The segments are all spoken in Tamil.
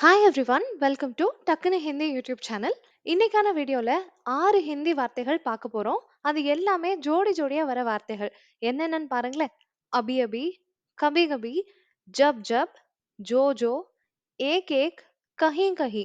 Hi every one welcome to Takkunu Hindi YouTube channel இன்னைக்கான வீடியோவில் ஆறு ஹிந்தி வார்த்தைகள் பார்க்க போகிறோம் அது எல்லாமே ஜோடி ஜோடியாக வர வார்த்தைகள். என்னென்னு பாருங்களேன். அபி அபி கபி கபி ஜப் ஜப் ஜோ ஜோ ஏக் ஏக் கஹி கஹி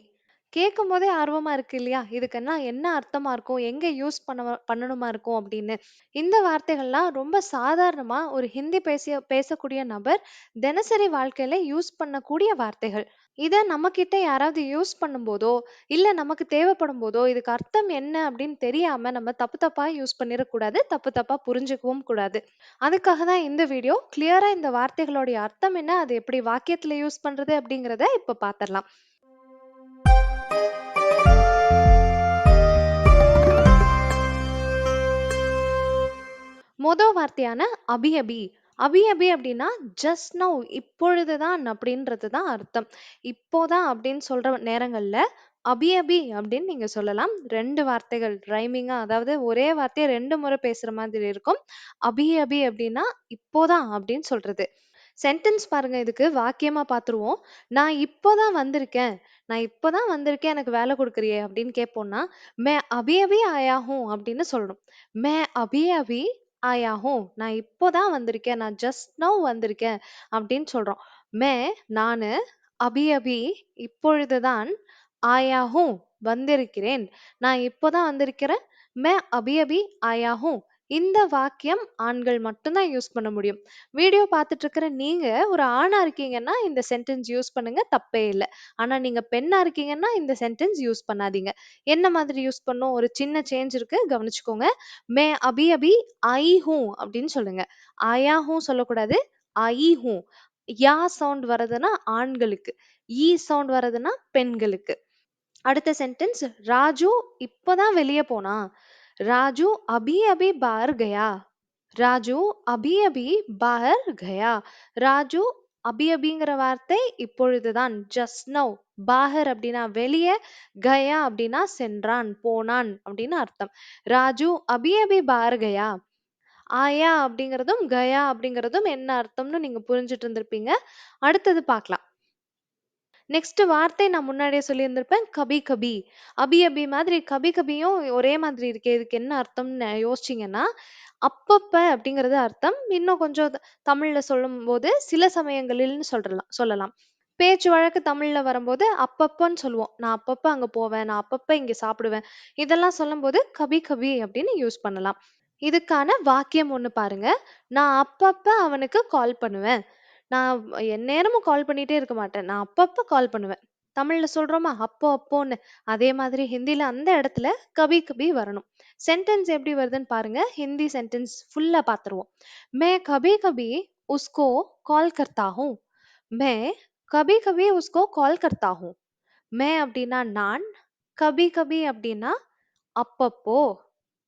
கேட்கும் போதே ஆர்வமா இருக்கு இல்லையா இதுக்கெல்லாம் என்ன அர்த்தமா இருக்கும் எங்க யூஸ் பண்ண பண்ணணுமா இருக்கும் அப்படின்னு இந்த வார்த்தைகள்லாம் ரொம்ப சாதாரணமா ஒரு ஹிந்தி பேசிய பேசக்கூடிய நபர் தினசரி வாழ்க்கையில யூஸ் பண்ணக்கூடிய வார்த்தைகள் இத நம்மகிட்ட யாராவது யூஸ் பண்ணும்போதோ, இல்ல நமக்கு தேவைப்படும் போதோ, இதுக்கு அர்த்தம் என்ன அப்படின்னு தெரியாம நம்ம தப்பு தப்பா யூஸ் பண்ணிறக்கூடாது. தப்பு தப்பா புரிஞ்சுக்கவும் கூடாது. அதுக்காக தான் இந்த வீடியோ. கிளியரா இந்த வார்த்தைகளுடைய அர்த்தம் என்ன? அது எப்படி வாக்கியத்துல யூஸ் பண்றது? அப்படிங்கிறத இப்ப பாத்துரலாம். மொதல் வார்த்தையான அபியபி அபியபி அப்படின்னா ஜஸ்ட் நவ் இப்பொழுதுதான் அப்படின்றது தான் அர்த்தம். இப்போதான் அப்படின்னு சொல்ற நேரங்கள்ல அபியபி அப்படின்னு நீங்க சொல்லலாம். ரெண்டு வார்த்தைகள் ரைமிங்கா அதாவது ஒரே வார்த்தையை ரெண்டு முறை பேசுற மாதிரி இருக்கும். அபி அபி அப்படின்னா இப்போதான் அப்படின்னு சொல்றது. சென்டென்ஸ் பாருங்க இதுக்கு வாக்கியமா பார்த்துருவோம் நான் இப்போ தான் வந்திருக்கேன். நான் இப்போ தான் வந்திருக்கேன். எனக்கு வேலை கொடுக்குறியே அப்படின்னு கேட்போம்னா மே அபியபி ஆயாகும் அப்படின்னு சொல்லணும். மே அபி அபி अभी आया हूँ" நான் இப்போதான் வந்திருக்கேன். நான் ஜஸ்ட் நவ் வந்திருக்கேன் அப்படின்னு சொல்றோம். "मैं" நானு "अभी अभी" இப்பொழுதுதான் "आया हूँ" வந்திருக்கிறேன். நான் இப்போதான் வந்திருக்கிறேன். "मैं अभी अभी आया हूँ" இந்த வாக்கியம் ஆண்கள் மட்டும் தான் யூஸ் பண்ண முடியும். வீடியோ பார்த்துட்டு இருக்கிற நீங்க ஒரு ஆணா இருக்கீங்கன்னா, இந்த சென்டென்ஸ் யூஸ் பண்ணுங்க. தப்பே இல்ல. ஆனா நீங்க பெண்ணா இருக்கீங்கன்னா, இந்த சென்டென்ஸ் யூஸ் பண்ணாதீங்க. என்ன மாதிரி யூஸ் பண்ணணும்? ஒரு சின்ன சேஞ்ச் இருக்கு. கவனிச்சுக்கோங்க. "मैं अभी अभी आई हूँ" அப்படின்னு சொல்லுங்க. "आया हूँ" சொல்லக்கூடாது. "आई हूँ" யா சவுண்ட் வரதுன்னா ஆண்களுக்கு. ஈ சவுண்ட் வரதுன்னா பெண்களுக்கு. அடுத்த சென்டென்ஸ் ராஜு இப்பதான் வெளிய போனான். ராஜு அபி அபி बाहर गया ராஜு அபி அபி பாஹர் கயா. ராஜு அபி அபிங்கிற வார்த்தை இப்பொழுதுதான் ஜஸ்ட் நவ். பாஹர் அப்படின்னா வெளிய, கயா அப்படின்னா சென்றான், போனான் அப்படின்னு அர்த்தம். ராஜு அபி அபி பார் கயா. ஆயா அப்படிங்கிறதும், கயா அப்படிங்கிறதும் என்ன அர்த்தம்னு நீங்க புரிஞ்சுட்டு இருந்திருப்பீங்க. அடுத்தது பார்க்கலாம். நெக்ஸ்ட் வார்த்தை நான் முன்னாடியே சொல்லியிருந்திருப்பேன். கபி கபி. அபி அபி மாதிரி கபி கபியும் ஒரே மாதிரி இருக்கே. இதுக்கு என்ன அர்த்தம்னு யோசிச்சீங்கன்னா, அப்பப்ப அப்படிங்கிறது அர்த்தம். இன்னும் கொஞ்சம் த தமிழ்ல சொல்லும்போது சில சமயங்களில்னு சொல்றலாம் சொல்லலாம். பேச்சு வழக்கு தமிழ்ல வரும்போது அப்பப்பன்னு சொல்லுவோம். நான் அப்பப்ப அங்க போவேன். நான் அப்பப்ப இங்க சாப்பிடுவேன். இதெல்லாம் சொல்லும்போது கபி கபி அப்படின்னு யூஸ் பண்ணலாம். இதுக்கான வாக்கியம் ஒண்ணு பாருங்க. நான் அப்பப்ப அவனுக்கு கால் பண்ணுவேன். நான் எந்நேரமும் கால் பண்ணிட்டே இருக்க மாட்டேன். நான் அப்பப்ப கால் பண்ணுவேன். தமிழ்ல சொல்றோமா? அப்போ அப்போன்னு. அதே மாதிரி ஹிந்தில அந்த இடத்துல கபி கபி வரணும். சென்டென்ஸ் எப்படி வருதுன்னு பாருங்க. ஹிந்தி சென்டென்ஸ் ஃபுல்லா பார்த்துருவோம். मैं कभी-कभी उसको कॉल करता हूँ. मैं कभी-कभी उसको कॉल करता हूँ. मैं அப்படின்னா நான். கபி கபி அப்படின்னா அப்பப்போ.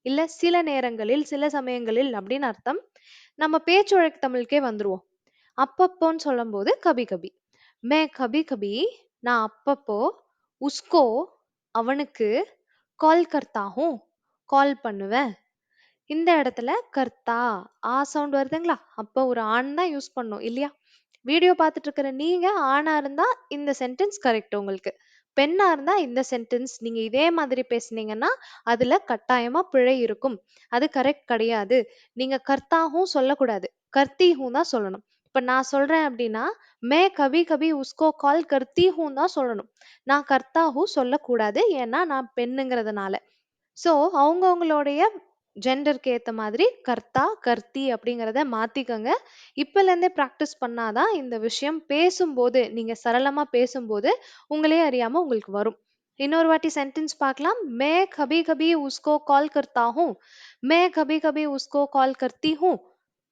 இல்ல சில நேரங்களில், சில சமயங்களில் அப்படின்னு அர்த்தம். நம்ம பேச்சு வழக்கு தமிழுக்கே வந்துருவோம். அப்பப்போன்னு சொல்லும்போது கபி கபி. मैं कभी-कभी நான் அப்பப்போ உஸ்கோ அவனுக்கு கால் கர்த்தா ஹூம் கால் பண்ணுவேன். இந்த இடத்துல கர்த்தா ஆ சவுண்ட் வருதுங்களா? அப்போ ஒரு ஆண் தான் யூஸ் பண்ணணும் இல்லையா? வீடியோ பார்த்துட்டு இருக்கிற நீங்க ஆணா இருந்தா இந்த சென்டென்ஸ் கரெக்ட் உங்களுக்கு. பெண்ணா இருந்தா இந்த சென்டென்ஸ் நீங்க இதே மாதிரி பேசுனீங்கன்னா, அதுல கட்டாயமா பிழை இருக்கும். அது கரெக்ட் கிடையாது. நீங்க கர்த்தா ஹூம் சொல்லக்கூடாது. கர்த்தி ஹூம் தான் சொல்லணும். இப்போ நான் சொல்றேன் அப்படின்னா மே கபி கபி உஸ்கோ கால் கர்த்திஹூன் தான் சொல்லணும். நான் கர்த்தாஹூ சொல்லக்கூடாது. ஏன்னா நான் பெண்ணுங்கிறதுனால. ஸோ அவங்கவுங்களுடைய ஜெண்டருக்கு ஏற்ற மாதிரி கர்த்தா கர்த்தி அப்படிங்கிறத மாற்றிக்கோங்க இப்போலேருந்தே ப்ராக்டிஸ் பண்ணாதான் இந்த விஷயம் பேசும்போது நீங்கள் சரளமாக பேசும்போது உங்களே அறியாமல் உங்களுக்கு வரும். இன்னொரு வாட்டி சென்டென்ஸ் பார்க்கலாம். மே கபி கபி உஸ்கோ கால் கர்த்தா who May Kabhi Kabhi உஸ்கோ call கர்த்தி who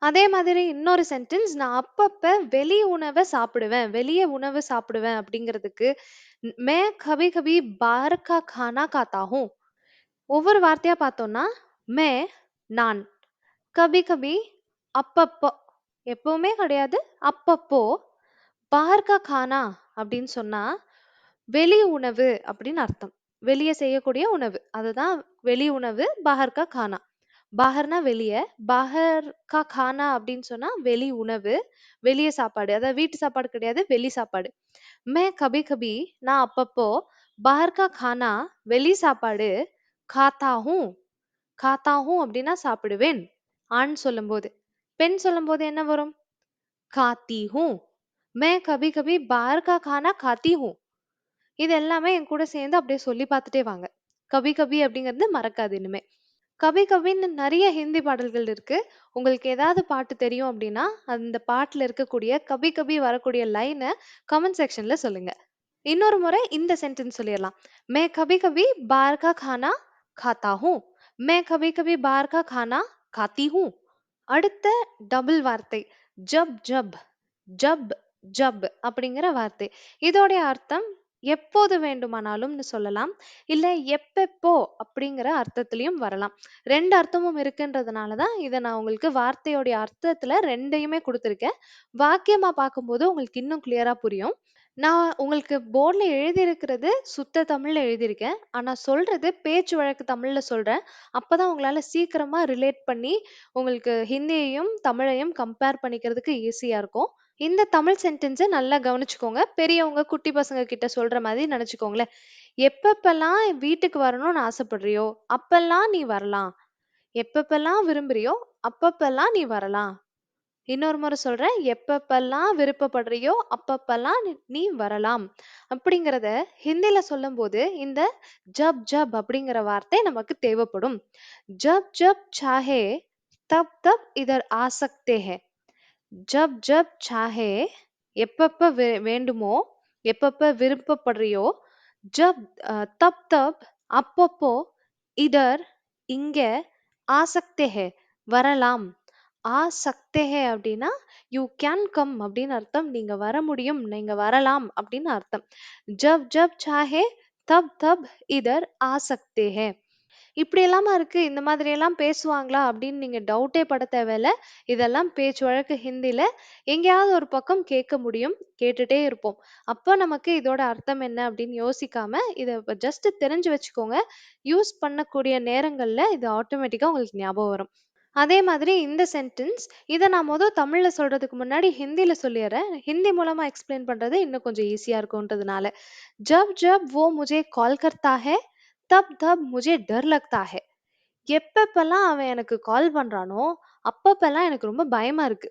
அதே மாதிரி இன்னொரு சென்டென்ஸ் நான் அப்பப்ப வெளி உணவ சாப்பிடுவேன். வெளிய உணவு சாப்பிடுவேன் அப்படிங்கிறதுக்கு मैं कभी-कभी बाहर का खाना खाता हूँ. ஒவ்வொரு வார்த்தையா பார்த்தோம்னா, मैं நான். கபி கபி அப்பப்போ. எப்பவுமே கிடையாது. அப்பப்போ. பாஹர் கா கானா அப்படின்னு சொன்னா, வெளி உணவு அப்படின்னு அர்த்தம். வெளிய செய்யக்கூடிய உணவு. அதுதான் வெளி உணவு. பாஹர் கா கானா. பாஹர்னா வெளிய. பாஹர் கா கானா அப்படின்னு சொன்னா வெளி உணவு. வெளிய சாப்பாடு. அதாவது வீட்டு சாப்பாடு கிடையாது. வெளி சாப்பாடு. मैं कभी-कभी நான் அப்பப்போ बाहर का खाना வெளி சாப்பாடு खाता हूँ खाता हूँ அப்படின்னா சாப்பிடுவேன் ஆண் சொல்லும்போது பெண் சொல்லும்போது என்ன வரும் खाती हूँ मैं कभी-कभी बाहर का खाना खाती हूँ இது எல்லாமே என் கூட சேர்ந்து அப்படியே சொல்லி பார்த்துட்டே வாங்க கபி கபி அப்படிங்கிறது மறக்காது இனிமே கபி கபின்னு நிறைய ஹிந்தி பாடல்கள் இருக்கு உங்களுக்கு ஏதாவது பாட்டு தெரியும் அப்படின்னா அந்த பாட்டுல இருக்கக்கூடிய கபி கபி வரக்கூடிய லைனை கமெண்ட் செக்ஷன்ல சொல்லுங்க இன்னொரு முறை இந்த சென்டென்ஸ் சொல்லிடலாம் மே கபி கபி பார் கா खाना खाता हूँ मैं कभी कभी बाहर का खाना खाती हूँ அடுத்த டபுள் வார்த்தை ஜப் ஜப் ஜப் ஜப் அப்படிங்கிற வார்த்தை இதோடைய அர்த்தம் எப்போது வேண்டுமானாலும்னு சொல்லலாம். இல்ல எப்பெப்போ அப்படிங்கிற அர்த்தத்திலையும் வரலாம். ரெண்டு அர்த்தமும் இருக்குன்றதுனால தான் இதை நான் உங்களுக்கு வார்த்தையோடைய அர்த்தத்துல ரெண்டையுமே கொடுத்துருக்கேன். வாக்கியமா பார்க்கும்போது உங்களுக்கு இன்னும் கிளியரா புரியும். நான் உங்களுக்கு போர்டில் எழுதியிருக்கிறது சுத்த தமிழ்ல எழுதியிருக்கேன். ஆனா சொல்றது பேச்சு வழக்கு தமிழ்ல சொல்றேன். அப்பதான் உங்களால சீக்கிரமா ரிலேட் பண்ணி உங்களுக்கு ஹிந்தியையும் தமிழையும் கம்பேர் பண்ணிக்கிறதுக்கு ஈஸியா இருக்கும். இந்த தமிழ் சென்டென்ஸை நல்லா கவனிச்சுக்கோங்க. பெரியவங்க குட்டி பசங்க கிட்ட சொல்ற மாதிரி நினச்சிக்கோங்களேன். எப்பப்பெல்லாம் வீட்டுக்கு வரணும்னு ஆசைப்படுறியோ அப்பெல்லாம் நீ வரலாம். எப்பப்பெல்லாம் விரும்புறியோ அப்பப்பெல்லாம் நீ வரலாம். இன்னொரு முறை சொல்றேன். எப்பப்பெல்லாம் விருப்பப்படுறியோ அப்பப்பெல்லாம் நீ- நீ வரலாம். அப்படிங்கிறத ஹிந்தில சொல்லும்போது இந்த ஜப் ஜப் அப்படிங்கிற வார்த்தை நமக்கு தேவைப்படும். ஜப் ஜப் சாஹே தப் தப் இதர் ஆ சக்தே ஜப் ஜப் சாஹே எப்பப்ப வே- வேண்டுமோ எப்பப்ப விருப்பப்படுறியோ ஜப் அஹ், தப் தப் அப்பப்போ இதர் இங்க ஆ சக்தே ஹே வரலாம். ஆ சக்தே ஹே அப்படின்னா யூ கேன் கம் அப்படின்னு அர்த்தம். நீங்க வர முடியும் நீங்க வரலாம் அப்படின்னு அர்த்தம். ஜப் ஜப் சாஹே தப் தப் இதர் ஆ சக்தே ஹே இப்படி எல்லாமா இருக்கு இந்த மாதிரி எல்லாம் பேசுவாங்களா அப்படின்னு நீங்க டவுட்டே பட தேவையில்ல இதெல்லாம் பேச்சு வழக்கு ஹிந்தில எங்கேயாவது ஒரு பக்கம் கேட்க முடியும் கேட்டுட்டே இருப்போம் அப்போ நமக்கு இதோட அர்த்தம் என்ன அப்படின்னு யோசிக்காம இதை ஜஸ்ட் தெரிஞ்சு வச்சுக்கோங்க யூஸ் பண்ணக்கூடிய நேரங்கள்ல இது ஆட்டோமேட்டிக்கா உங்களுக்கு ஞாபகம் வரும் அதே மாதிரி இந்த சென்டென்ஸ் இதை நான் மொதல் தமிழ்ல சொல்றதுக்கு முன்னாடி ஹிந்தில சொல்லிடுறேன் ஹிந்தி மூலமா எக்ஸ்பிளைன் பண்றது இன்னும் கொஞ்சம் ஈஸியா இருக்கும்ன்றதுனால ஜப் ஜப் वो मुझे कॉल करता है தப் தப் முஜே डर लगता है. எப்பப்பலாம் அவன் எனக்கு கால் பண்ணுறானோ அப்பப்பலாம் எனக்கு ரொம்ப பயமாக இருக்கு.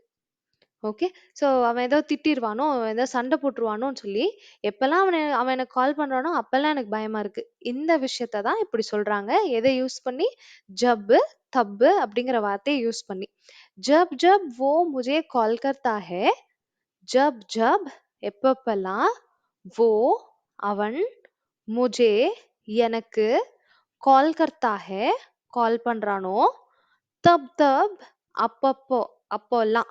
ஓகே. ஸோ அவன் ஏதோ திட்டிடுவானோ அவன் ஏதோ சண்டை போட்டுருவானோன்னு சொல்லி, எப்பலாம் அவன் அவன் எனக்கு கால் பண்ணுறானோ அப்பெல்லாம் எனக்கு பயமாக இருக்கு. இந்த விஷயத்த தான் இப்படி சொல்கிறாங்க எதை யூஸ் பண்ணி? "ஜப், தப்பு அப்படிங்கிற வார்த்தையை யூஸ் பண்ணி. "ஜப் ஜப் ஓ முஜே கால் करता है, ஜப் जब" எப்பப்பலாம், "वो" அவன், முஜே எனக்கு कॉल करता है, கால் பண்றானோ, तब तब அப்பப்போ அப்போல்லாம்.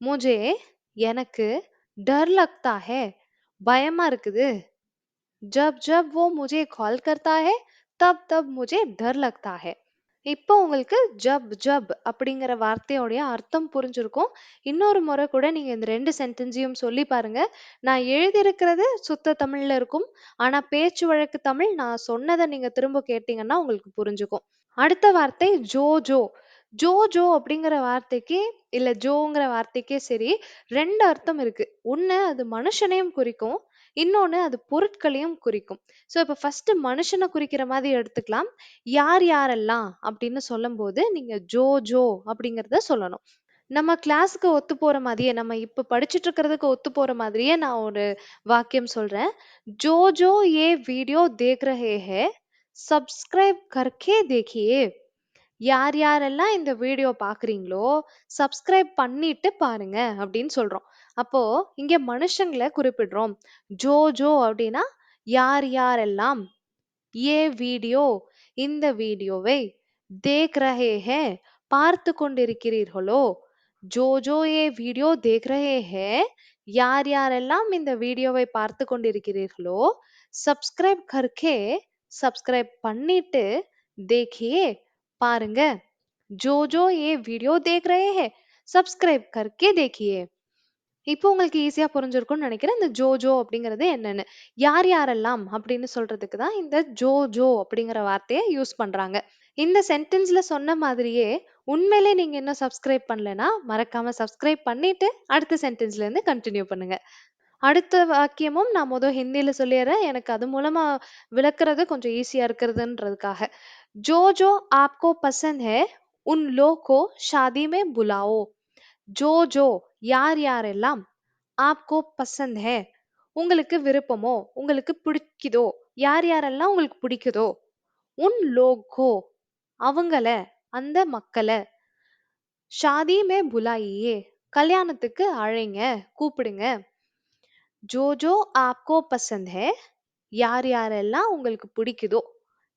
मुझे எனக்கு डर लगता है, பயமா இருக்குது. जब जब वो मुझे कॉल करता है, तब तब मुझे डर लगता है. இப்போ உங்களுக்கு ஜப் ஜப் அப்படிங்கிற வார்த்தையோடைய அர்த்தம் புரிஞ்சிருக்கும். இன்னொரு முறை கூட நீங்க இந்த ரெண்டு சென்டென்ஸையும் சொல்லி பாருங்க. நான் எழுதியிருக்கிறது சுத்த தமிழ்ல இருக்கும். ஆனா பேச்சு வழக்கு தமிழ் நான் சொன்னதை நீங்க திரும்ப கேட்டீங்கன்னா உங்களுக்கு புரிஞ்சுக்கும். அடுத்த வார்த்தை ஜோ ஜோ ஜோ ஜோ அப்படிங்கிற வார்த்தைக்கு இல்ல ஜோங்கிற வார்த்தைக்கே சரி ரெண்டு அர்த்தம் இருக்கு. ஒண்ணு அது மனுஷனையும் குறிக்கும். இன்னொன்னு அது பொருட்களையும் குறிக்கும். ஸோ இப்போ ஃபர்ஸ்ட் மனுஷனை குறிக்கிற மாதிரி எடுத்துக்கலாம். யார் யாரெல்லாம் அப்படின்னு சொல்லும்போது நீங்க ஜோ ஜோ அப்படிங்கிறத சொல்லணும். நம்ம கிளாஸுக்கு ஒத்து போற மாதிரியே நம்ம இப்ப படிச்சுட்டு இருக்கிறதுக்கு ஒத்து போற மாதிரியே நான் ஒரு வாக்கியம் சொல்றேன். ஜோ ஜோ ஏ வீடியோ தேக் ரஹே ஹே சப்ஸ்கிரைப் கர்க்கே தேக்கியே யார் யாரெல்லாம் இந்த வீடியோ பாக்குறீங்களோ சப்ஸ்கிரைப் பண்ணிட்டு பாருங்க அப்படின்னு சொல்றோம். அப்போ இங்க மனுஷங்களை குறிப்பிடுறோம். ஜோ ஜோ அப்படின்னா யார் யாரெல்லாம்? ஏ வீடியோ இந்த வீடியோவை தேக் ரஹே ஹே பார்த்து கொண்டிருக்கிறீர்களோ? ஜோ ஜோ ஏ வீடியோ தேக் ரஹே ஹே யார் யாரெல்லாம் இந்த வீடியோவை பார்த்து கொண்டிருக்கிறீர்களோ? சப்ஸ்கிரைப் கர்கே சப்ஸ்கிரைப் பண்ணிட்டு தேக்கியே பாருங்க. ஜோ ஜோ ஏ வீடியோ தேக் ரஹே ஹே சப்ஸ்கிரைப் கர்க்கே தேக்கியே. இப்போ உங்களுக்கு ஈஸியா புரிஞ்சிருக்கும்னு நினைக்கிறேன் இந்த ஜோ ஜோ அப்படிங்கிறது என்னன்னு யார் யாரெல்லாம் அப்படின்னு சொல்றதுக்கு தான் இந்த ஜோ ஜோ அப்படிங்கிற வார்த்தையை யூஸ் பண்றாங்க இந்த சென்டென்ஸ்ல சொன்ன மாதிரியே உண்மையிலே நீங்க இன்னும் சப்ஸ்கிரைப் பண்ணலைன்னா மறக்காம சப்ஸ்கிரைப் பண்ணிட்டு அடுத்த சென்டென்ஸ்ல இருந்து கண்டினியூ பண்ணுங்க அடுத்த வாக்கியமும் நான் மொத ஹிந்தியில சொல்லிர்றேன். எனக்கு அது மூலமா விளக்குறது கொஞ்சம் ஈஸியா இருக்கிறதுன்றதுக்காக. "जो जो आपको पसंद है, उन लोग को शादी में बुलाओ." ஜோ ஜோ யார் யாரெல்லாம் ஆப்கோ பசந்த் ஹே? உங்களுக்கு விருப்பமோ? உங்களுக்கு பிடிக்குதோ? யார் யாரெல்லாம் உங்களுக்கு பிடிக்குதோ? உன் லோகோ அவங்கள அந்த மக்களை ஷாதியுமே புலாயியே கல்யாணத்துக்கு அழைங்க கூப்பிடுங்க. ஜோ ஜோ ஆப்கோ பசந்த் ஹே யார் யாரெல்லாம் உங்களுக்கு பிடிக்குதோ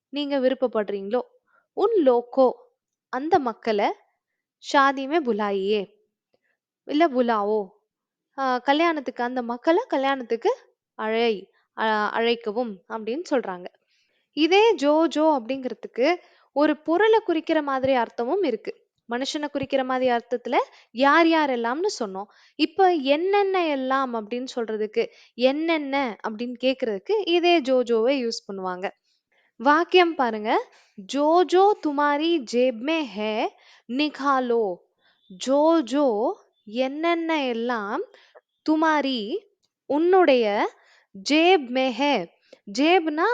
நீங்க விருப்பப்படுறீங்களோ உன் லோகோ அந்த மக்களை ஷாதியுமே புலாயியே. இல்லை புலாவோ? கல்யாணத்துக்கு அந்த மக்களை கல்யாணத்துக்கு அழை அஹ் அழைக்கவும் அப்படின்னு சொல்கிறாங்க இதே ஜோ ஜோ அப்படிங்கிறதுக்கு ஒரு பொருளை குறிக்கிற மாதிரி அர்த்தமும் இருக்கு. மனுஷனை குறிக்கிற மாதிரி அர்த்தத்தில் யார் யார் எல்லாம்னு சொன்னோம். இப்போ என்னென்ன எல்லாம் அப்படின்னு சொல்கிறதுக்கு என்னென்ன அப்படின்னு கேட்குறதுக்கு இதே ஜோஜோவை யூஸ் பண்ணுவாங்க. வாக்கியம் பாருங்க. ஜோஜோ துமாரி ஜேப் மே ஹே நிகாலோ. ஜோஜோ என்னென்ன எல்லாம் துமாரி உன்னுடைய ஜேப் மே ஜேப்னா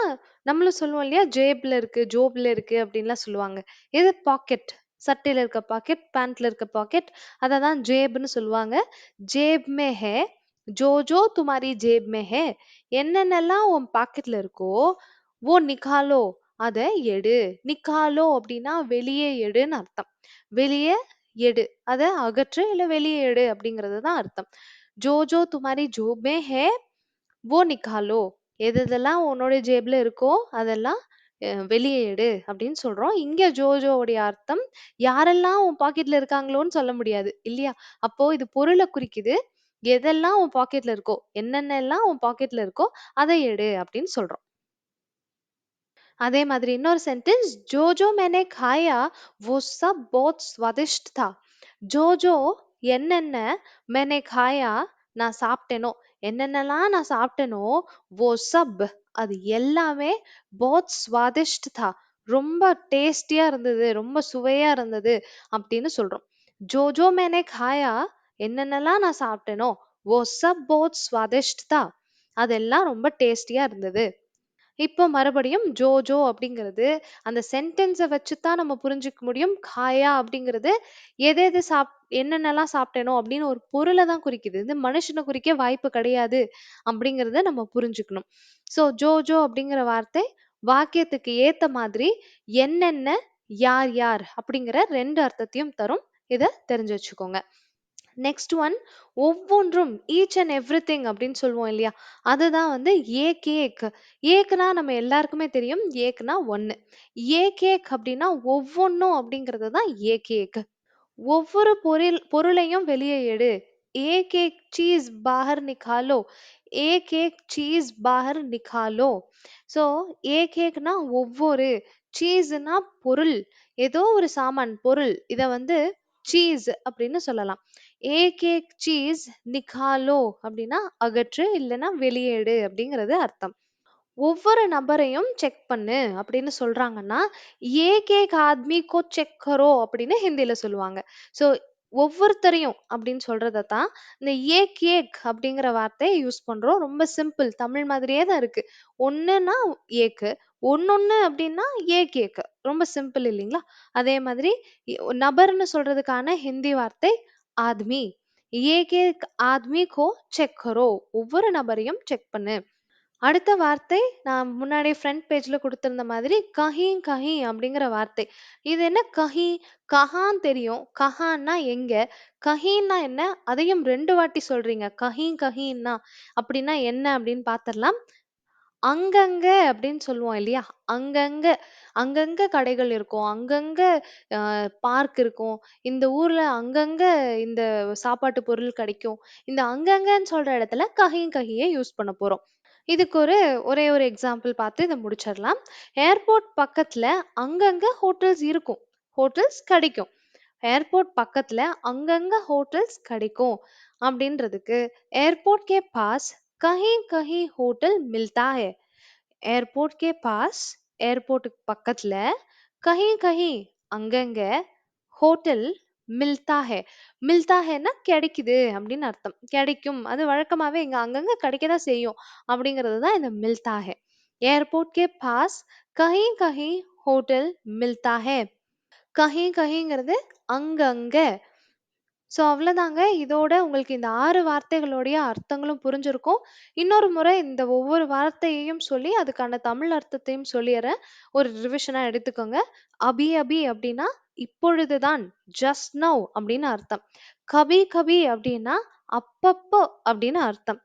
நம்மளும் சொல்லுவோம் இல்லையா? ஜேப்ல இருக்கு ஜோப்ல இருக்கு அப்படின்லாம் சொல்லுவாங்க. இது பாக்கெட். சட்டையில இருக்க பாக்கெட் பேண்ட்ல இருக்க பாக்கெட் அதை தான் ஜேப்னு சொல்லுவாங்க. ஜேப் மே ஹே ஜோ ஜோ துமாரி ஜேப் மே ஹே என்னென்னலாம் உன் பாக்கெட்ல இருக்கோ ஓ நிகாலோ அதை எடு. நிக்காலோ அப்படின்னா வெளியே எடுன்னு அர்த்தம். வெளியே எடு அதை அகற்று இல்ல வெளியே எடு அப்படிங்கிறது தான் அர்த்தம் ஜோ ஜோ துமாரி ஜோபே ஹே वो निकालो எது எதெல்லாம் உன்னோட ஜேப்ல இருக்கோ அதெல்லாம் அஹ், வெளியே எடு அப்படின்னு சொல்றோம் இங்க ஜோஜோவுடைய அர்த்தம் யாரெல்லாம் உன் பாக்கெட்ல இருக்காங்களோன்னு சொல்ல முடியாது இல்லையா அப்போ இது பொருளை குறிக்குது எதெல்லாம் உன் பாக்கெட்ல இருக்கோ என்னென்ன எல்லாம் உன் பாக்கெட்ல இருக்கோ அதை எடு அப்படின்னு சொல்றோம் அதே மாதிரி இன்னொரு சென்டென்ஸ் जो जो मैंने खाया वो सब बहुत स्वादिष्ट था जो जो என்னென்ன मैंने खाया நான் சாப்பிட்டேனோ என்னென்னலாம் நான் சாப்பிட்டேனோ वो सब அது எல்லாமே बहुत स्वादिष्ट था ரொம்ப டேஸ்டியா இருந்தது ரொம்ப சுவையா இருந்தது அப்படின்னு சொல்றோம் जो जो मैंने खाया என்னென்னலாம் நான் சாப்பிட்டேனோ वो सब बहुत स्वादिष्ट था அதெல்லாம் ரொம்ப டேஸ்டியா இருந்தது இப்போ மறுபடியும் ஜோஜோ அப்படிங்கிறது அந்த சென்டென்ஸை வச்சு தான் நம்ம புரிஞ்சுக்க முடியும். காயா அப்படிங்கிறது எதெது எது சாப் என்னென்னலாம் சாப்பிட்டேனோ அப்படின்னு ஒரு பொருளை தான் குறிக்குது. இது மனுஷனை குறிக்க வாய்ப்பு கிடையாது அப்படிங்கிறத நம்ம புரிஞ்சுக்கணும். ஸோ ஜோஜோ அப்படிங்கிற வார்த்தை வாக்கியத்துக்கு ஏத்த மாதிரி என்னென்ன யார் யார் அப்படிங்கிற ரெண்டு அர்த்தத்தையும் தரும். இதை தெரிஞ்சு வச்சுக்கோங்க. நெக்ஸ்ட் ஒன் ஒவ்வொன்றும் ஈச் அண்ட் எவ்ரி திங் அப்படின்னு சொல்லுவோம் இல்லையா? அதுதான் வந்து ஏ கேக் ஏக்னா நம்ம எல்லாருக்குமே தெரியும். ஏக்னா ஒன்று ஏ கேக் அப்படின்னா ஒவ்வொன்றும் அப்படிங்கிறது தான் ஏ கேக் ஒவ்வொரு பொருள் பொருளையும் வெளியே எடு. ஏ கேக் சீஸ் பாகர் நிக்காலோ? ஏ கேக் சீஸ் பாகர் நிக்காலோ? ஸோ ஏ கேக்னா ஒவ்வொரு. சீஸ்னா பொருள். ஏதோ ஒரு சாமான் பொருள். இதை வந்து சீஸ் அப்படின்னு சொல்லலாம். ஏக் ஏக் சீஸ் நிகாலோ அப்படின்னா அகற்று இல்லைன்னா வெளியேடு அப்படிங்கிறது அர்த்தம். ஒவ்வொரு நபரையும் செக் பண்ணு அப்படின்னு சொல்றாங்கன்னா ஏக் ஏக் ஆத்மி கோ செக் கரோ அப்படின்னு ஹிந்தியில சொல்லுவாங்க. ஸோ ஒவ்வொருத்தரையும் அப்படின்னு சொல்றத தான் இந்த ஏக் ஏக் அப்படிங்கிற வார்த்தையை யூஸ் பண்றோம். ரொம்ப சிம்பிள் தமிழ் மாதிரியே தான் இருக்கு. ஒன்றுனா ஏக்கு ஒன்னொன்னு அப்படின்னா ஏக் ஏக்கு. ரொம்ப சிம்பிள் இல்லைங்களா? அதே மாதிரி நபர்னு சொல்றதுக்கான ஹிந்தி வார்த்தை ஆத்மி. ஏக் ஏக் ஆத்மி கோ செக் கரோ. ஒவ்வொரு நபரையும் செக் பண்ணு. அடுத்த வார்த்தை நான் முன்னாடி ஃப்ரண்ட் பேஜ்ல கொடுத்திருந்த மாதிரி கஹி கஹி அப்படிங்கிற வார்த்தை. இது என்ன கஹி? கஹான் தெரியும். கஹான்னா எங்க? கஹின்னா என்ன? அதையும் ரெண்டு வாட்டி சொல்றீங்க. கஹி கஹின்னா அப்படின்னா என்ன அப்படின்னு பார்த்துடலாம். அங்கங்க அப்படின்னு சொல்லுவோம் இல்லையா? அங்கங்க அங்கங்க கடைகள் இருக்கும். அங்கங்க பார்க் இருக்கும். இந்த ஊர்ல அங்கங்க இந்த சாப்பாட்டு பொருள் கிடைக்கும். இந்த அங்கங்கன்னு சொல்ற இடத்துல கஹி கஹியை யூஸ் பண்ண போறோம். இதுக்கு ஒரு ஒரே ஒரு எக்ஸாம்பிள் பார்த்து இதை முடிச்சிடலாம். ஏர்போர்ட் பக்கத்துல அங்கங்க ஹோட்டல்ஸ் இருக்கும். ஹோட்டல்ஸ் கிடைக்கும். ஏர்போர்ட் பக்கத்துல அங்கங்க ஹோட்டல்ஸ் கிடைக்கும். அப்படின்றதுக்கு ஏர்போர்ட் கே பாஸ் கஹி கஹி ஹோட்டல் மில்தா ஹே ஏர்போர்ட் கே பாஸ் ஏர்போர்ட்டுக்கு பக்கத்துல கஹி கஹி அங்கங்க ஹோட்டல் மில்தா ஹே மில்தா ஹேன்னா கிடைக்குது அப்படின்னு அர்த்தம் கிடைக்கும் அது வழக்கமாவே இங்க அங்கங்க கிடைக்க தான் செய்யும் அப்படிங்கிறது தான் இந்த மில்தா ஹே ஏர்போர்ட் கே பாஸ் கஹி கஹி ஹோட்டல் மில்தா ஹே கஹி கஹிங்கிறது அங்கங்க ஸோ அவ்வளோதாங்க. இதோட உங்களுக்கு இந்த ஆறு வார்த்தைகளுடைய அர்த்தங்களும் புரிஞ்சிருக்கும். இன்னொரு முறை இந்த ஒவ்வொரு வார்த்தையையும் சொல்லி அதுக்கான தமிழ் அர்த்தத்தையும் சொல்லிடுறேன் ஒரு ரிவிஷனாக எடுத்துக்கோங்க. அபி அபி அப்படின்னா இப்பொழுதுதான் ஜஸ்ட் நவ் அப்படின்னு அர்த்தம். கபி கபி அப்படின்னா அப்பப்போ அப்படின்னு அர்த்தம்.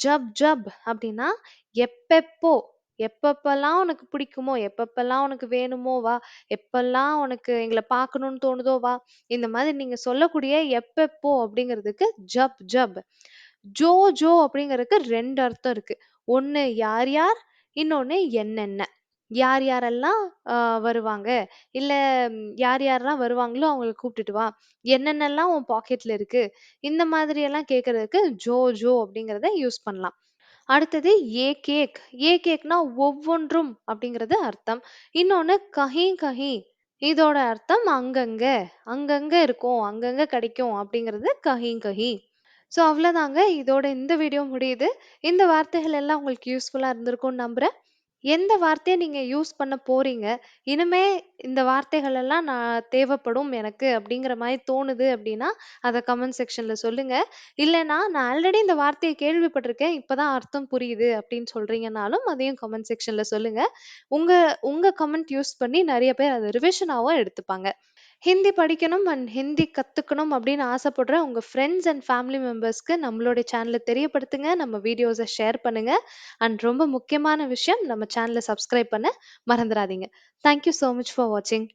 ஜப் ஜப் அப்படின்னா எப்பெப்போ எப்பப்பெல்லாம் உனக்கு பிடிக்குமோ எப்பப்பெல்லாம் உனக்கு வேணுமோ வா எப்பெல்லாம் உனக்கு எங்களை பார்க்கணும்னு தோணுதோ வா இந்த மாதிரி நீங்க சொல்லக்கூடிய எப்பெப்போ அப்படிங்கிறதுக்கு ஜப் ஜப். ஜோ ஜோ அப்படிங்கிறதுக்கு ரெண்டு அர்த்தம் இருக்கு. ஒண்ணு யார் யார் இன்னொன்னு என்னென்ன. யார் யாரெல்லாம் ஆஹ் வருவாங்க? இல்ல யார் யாரெல்லாம் வருவாங்களோ அவங்கள கூப்பிட்டுட்டு வா. என்னென்னலாம் உன் பாக்கெட்ல இருக்கு? இந்த மாதிரி எல்லாம் கேட்கறதுக்கு ஜோ ஜோ அப்படிங்கிறத யூஸ் பண்ணலாம். அடுத்தது ஏ கேக். ஏ கேக்னா ஒவ்வொன்றும் அப்படிங்கிறது அர்த்தம். இன்னொன்று கஹி கஹி. இதோட அர்த்தம் அங்கங்க. அங்கங்க இருக்கும். அங்கங்க கிடைக்கும் அப்படிங்கிறது கஹி கஹி. ஸோ அவ்வளோதாங்க. இதோட இந்த வீடியோ முடியுது. இந்த வார்த்தைகள் எல்லாம் உங்களுக்கு யூஸ்ஃபுல்லாக இருந்திருக்கும்னு நம்புறேன். எந்த வார்த்தையை நீங்கள் யூஸ் பண்ண போறீங்க? இனிமே இந்த வார்த்தைகள் எல்லாம் நான் தேவைப்படும் எனக்கு அப்படிங்கிற மாதிரி தோணுது அப்படின்னா அதை கமெண்ட் செக்ஷனில் சொல்லுங்க. இல்லைனா நான் ஆல்ரெடி இந்த வார்த்தையை கேள்விப்பட்டிருக்கேன். இப்பதான் அர்த்தம் புரியுது அப்படின்னு சொல்றீங்கனாலும் அதையும் கமெண்ட் செக்ஷன்ல சொல்லுங்க. உங்க உங்க கமெண்ட் யூஸ் பண்ணி நிறைய பேர் அதை ரிவிஷனாவும் எடுத்துப்பாங்க. ஹிந்தி படிக்கணும் அண்ட் ஹிந்தி கத்துக்கணும் அப்படின்னு ஆசைப்படுற உங்க ஃப்ரெண்ட்ஸ் அண்ட் ஃபேமிலி மெம்பர்ஸ்க்கு நம்மளுடைய சேனலை தெரியப்படுத்துங்க. நம்ம வீடியோஸை ஷேர் பண்ணுங்க. அண்ட் ரொம்ப முக்கியமான விஷயம் நம்ம சேனலை சப்ஸ்கிரைப் பண்ண மறந்துடாதீங்க தேங்க்யூ ஸோ மச் ஃபார் வாட்சிங்